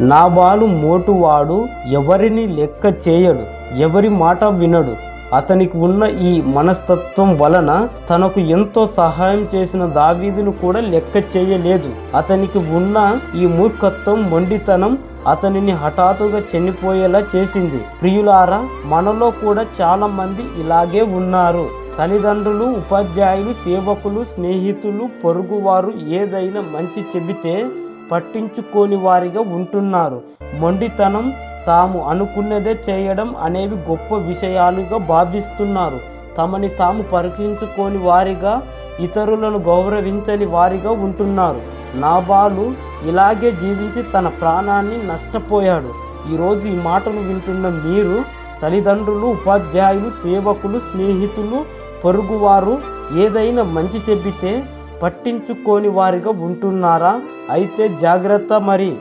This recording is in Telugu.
నాబాలు మోటువాడు ఎవరిని లెక్క చేయడు ఎవరి మాట వినడు. అతనికి ఉన్న ఈ మనస్తత్వం వలన తనకు ఎంతో సహాయం చేసిన దావీదును కూడా లెక్క చేయలేదు. అతనికి ఉన్న ఈ మూర్ఖత్వం మొండితనం అతనిని హఠాత్తుగా చనిపోయేలా చేసింది. ప్రియులారా మనలో కూడా చాలా మంది ఇలాగే ఉన్నారు. తల్లిదండ్రులు ఉపాధ్యాయులు సేవకులు స్నేహితులు పొరుగువారు ఏదైనా మంచి చెబితే పట్టించుకోని వారిగా ఉంటున్నారు. మొండితనం తాము అనుకున్నదే చేయడం అనేవి గొప్ప విషయాలుగా భావిస్తున్నారు. తమని తాము పరీక్షించుకోని వారిగా ఇతరులను గౌరవించని వారిగా ఉంటున్నారు. నాబాలు ఇలాగే జీవించి తన ప్రాణాన్ని నష్టపోయాడు. ఈరోజు ఈ మాటలు వింటున్న మీరు తల్లిదండ్రులు ఉపాధ్యాయులు సేవకులు స్నేహితులు పొరుగువారు ఏదైనా మంచి చెబితే పట్టించుకోని వారిగా ఉంటున్నారా? అయితే జాగ్రత్త మరి.